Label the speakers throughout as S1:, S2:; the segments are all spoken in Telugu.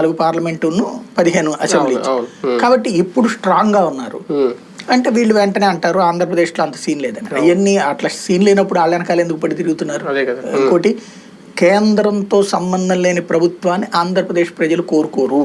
S1: నాలుగు పార్లమెంటును పదిహేను అసెంబ్లీ. కాబట్టి ఇప్పుడు స్ట్రాంగ్గా ఉన్నారు అంటే వీళ్ళు వెంటనే అంటారు ఆంధ్రప్రదేశ్లో అంత సీన్ లేదని. అవన్నీ అట్లా సీన్ లేనప్పుడు వాళ్ళ వెనకాల ఎందుకు పడి తిరుగుతున్నారు? ఇంకోటి కేంద్రంతో సంబంధం లేని ప్రభుత్వాన్ని ఆంధ్రప్రదేశ్ ప్రజలు కోరుకోరు.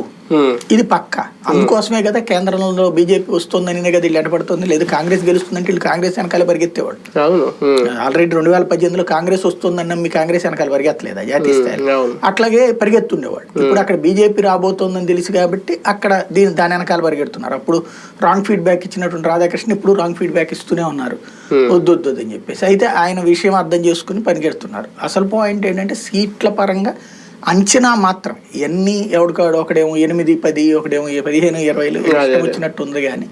S1: ఇది పక్క. అందుకోసమే కదా కేంద్రంలో బీజేపీ వస్తుందని కదా వీళ్ళు ఎడపడుతుంది లేదు కాంగ్రెస్ గెలుస్తుందంటే వీళ్ళు కాంగ్రెస్ వెనకాల పరిగెత్తేవాళ్ళు.
S2: అవును. ఉమ్,
S1: ఆల్రెడీ రెండు వేల పద్దెనిమిదిలో కాంగ్రెస్ వస్తుందని నమ్మి కాంగ్రెస్ వెనకాల పరిగెత్తలేదా? జాతీయ స్థాయిలో. అట్లాగే పరిగెత్తుండేవాడు ఇప్పుడు అక్కడ బీజేపీ రాబోతోందని తెలిసి కాబట్టి అక్కడ దీని దాని వెనకాల పరిగెడుతున్నారు. అప్పుడు రాంగ్ ఫీడ్బ్యాక్ ఇచ్చినటువంటి రాధాకృష్ణ ఇప్పుడు రాంగ్ ఫీడ్బ్యాక్ ఇస్తూనే ఉన్నారు. వద్దు వద్దు వద్దు అని చెప్పేసి. అయితే ఆయన విషయం అర్థం చేసుకుని పరిగెడుతున్నారు. అసలు పాయింట్ ఏంటంటే సీట్ల పరంగా అంచనా మాత్రం ఎన్ని ఎవడికాడు ఒకడేమో ఎనిమిది పది ఒకడేమో పదిహేను ఇరవైలు. వచ్చినట్టు ఉంది కానీ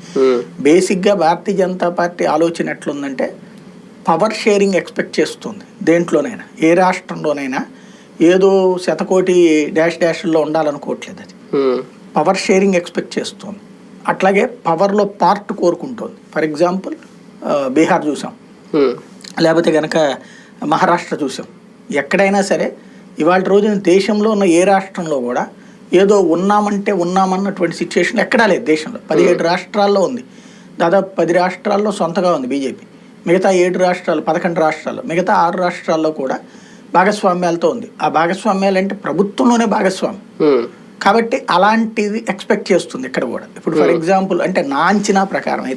S1: బేసిక్గా భారతీయ జనతా పార్టీ ఆలోచన ఎట్లుందంటే పవర్ షేరింగ్ ఎక్స్పెక్ట్ చేస్తుంది దేంట్లోనైనా ఏ రాష్ట్రంలోనైనా. ఏదో శతకోటి డాష్ డాష్లో ఉండాలనుకోవట్లేదు అది. పవర్ షేరింగ్ ఎక్స్పెక్ట్ చేస్తుంది. అట్లాగే పవర్లో పార్ట్ కోరుకుంటుంది. ఫర్ ఎగ్జాంపుల్ బీహార్ చూసాం. లేకపోతే కనుక మహారాష్ట్ర చూసాం. ఎక్కడైనా సరే ఇవాళ రోజున దేశంలో ఉన్న ఏ రాష్ట్రంలో కూడా ఏదో ఉన్నామంటే ఉన్నామన్నటువంటి సిచ్యువేషన్ ఎక్కడా లేదు దేశంలో. పదిహేడు రాష్ట్రాల్లో ఉంది. దాదాపు పది రాష్ట్రాల్లో సొంతగా ఉంది బీజేపీ. మిగతా ఏడు రాష్ట్రాలు పదకొండు రాష్ట్రాల్లో మిగతా ఆరు రాష్ట్రాల్లో కూడా భాగస్వామ్యాలతో ఉంది. ఆ భాగస్వామ్యాలు అంటే ప్రభుత్వంలోనే భాగస్వామ్యం.
S2: ఉమ్,
S1: కాబట్టి అలాంటిది ఎక్స్పెక్ట్ చేస్తుంది ఇక్కడ కూడా. ఇప్పుడు ఫర్ ఎగ్జాంపుల్ అంటే నా అంచనా ప్రకారం అయితే